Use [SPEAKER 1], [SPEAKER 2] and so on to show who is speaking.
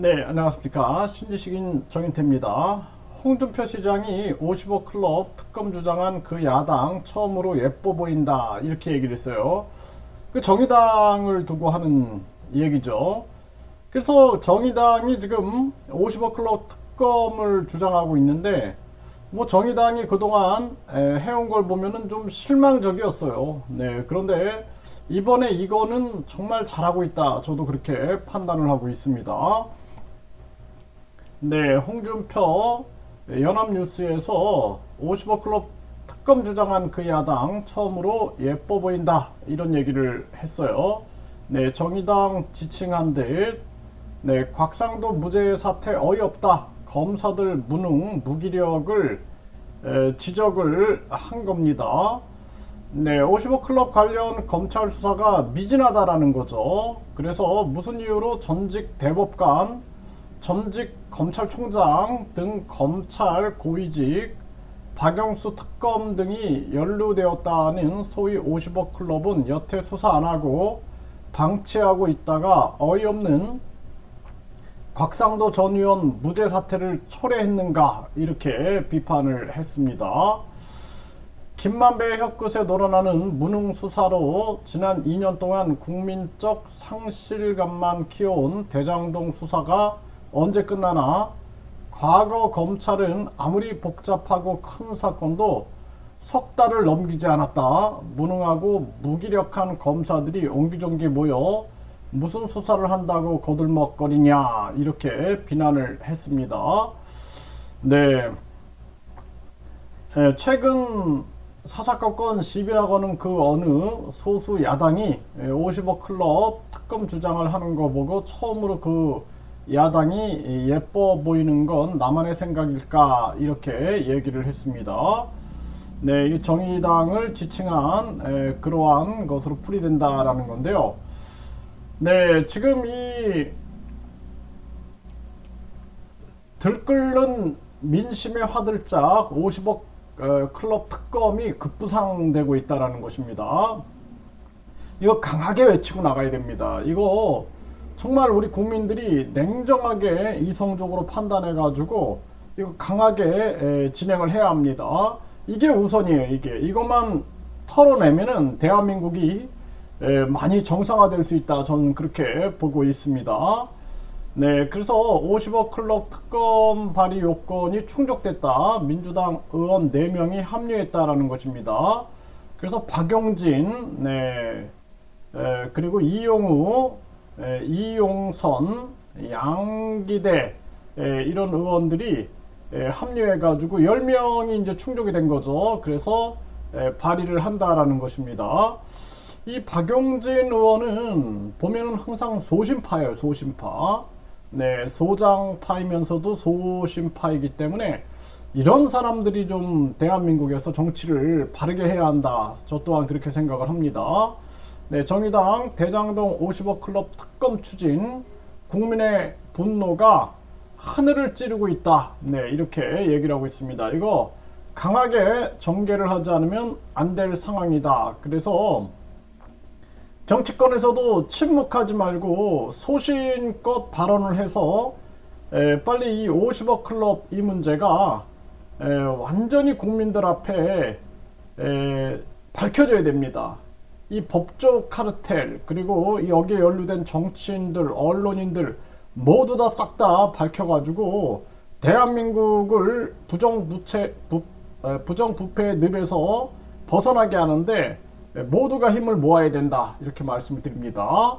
[SPEAKER 1] 네, 안녕하십니까. 신지식인 정인태입니다. 홍준표 시장이 55 클럽 특검 주장한 그 야당 처음으로 예뻐 보인다. 이렇게 얘기를 했어요. 그 정의당을 두고 하는 얘기죠. 그래서 정의당이 지금 55 클럽 특검을 주장하고 있는데 뭐 정의당이 그동안 에, 해온 걸 보면은 좀 실망적이었어요. 네, 그런데 이번에 이거는 정말 잘하고 있다. 저도 그렇게 판단을 하고 있습니다. 네, 홍준표 연합뉴스에서 55 클럽 특검 주장한 그 야당 처음으로 예뻐 보인다 이런 얘기를 했어요. 네, 정의당 지칭한 듯 네, 곽상도 무죄 사태 어이없다. 검사들 무능 무기력을 에, 지적을 한 겁니다. 네, 55 클럽 관련 검찰 수사가 미진하다라는 거죠. 그래서 무슨 이유로 전직 대법관, 전직 검찰총장 등 검찰 고위직, 박영수 특검 등이 연루되었다는 소위 50억 클럽은 여태 수사 안 하고 방치하고 있다가 어이없는 곽상도 전 의원 무죄 사태를 철회했는가 이렇게 비판을 했습니다. 김만배의 혀끝에 놀아나는 무능 수사로 지난 2년 동안 국민적 상실감만 키워온 대장동 수사가 언제 끝나나 과거 검찰은 아무리 복잡하고 큰 사건도 석 달을 넘기지 않았다. 무능하고 무기력한 검사들이 옹기종기 모여 무슨 수사를 한다고 거들먹거리냐 이렇게 비난을 했습니다. 네. 예, 최근 사사건건 시비라고 하는 그 어느 소수 야당이 50억 클럽 특검 주장을 하는 거 보고 처음으로 그 야당이 예뻐 보이는 건 나만의 생각일까 이렇게 얘기를 했습니다. 네, 이 정의당을 지칭한 에, 그러한 것으로 풀이된다라는 건데요. 네, 지금 이 들끓는 민심의 화들짝 50억 어, 클럽 특검이 급부상되고 있다라는 것입니다. 이거 강하게 외치고 나가야 됩니다. 이거 정말 우리 국민들이 냉정하게 이성적으로 판단해 가지고 이거 강하게 에, 진행을 해야 합니다. 이게 우선이에요. 이게 이것만 털어내면은 대한민국이 에, 많이 정상화될 수 있다. 저는 그렇게 보고 있습니다. 네, 그래서 50억 클럽 특검 발의 요건이 충족됐다. 민주당 의원 4명이 합류했다라는 것입니다. 그래서 박용진, 네, 에, 그리고 이용우, 에, 이용선, 양기대 에, 이런 의원들이 에, 합류해가지고 10명이 이제 충족이 된 거죠. 그래서 에, 발의를 한다라는 것입니다. 이 박용진 의원은 보면은 항상 소심파예요, 소심파. 네, 소장파이면서도 소심파이기 때문에 이런 사람들이 좀 대한민국에서 정치를 바르게 해야 한다. 저 또한 그렇게 생각을 합니다. 네, 정의당 대장동 50억 클럽 특검 추진 국민의 분노가 하늘을 찌르고 있다. 네, 이렇게 얘기를 하고 있습니다. 이거 강하게 전개를 하지 않으면 안 될 상황이다. 그래서 정치권에서도 침묵하지 말고 소신껏 발언을 해서 에, 빨리 이 50억 클럽 이 문제가 에, 완전히 국민들 앞에 에, 밝혀져야 됩니다. 이 법조 카르텔 그리고 이 여기에 연루된 정치인들, 언론인들 모두 다 싹 다 밝혀가지고 대한민국을 부정부채 부, 에, 부정부패의 늪에서 벗어나게 하는데 모두가 힘을 모아야 된다 이렇게 말씀을 드립니다.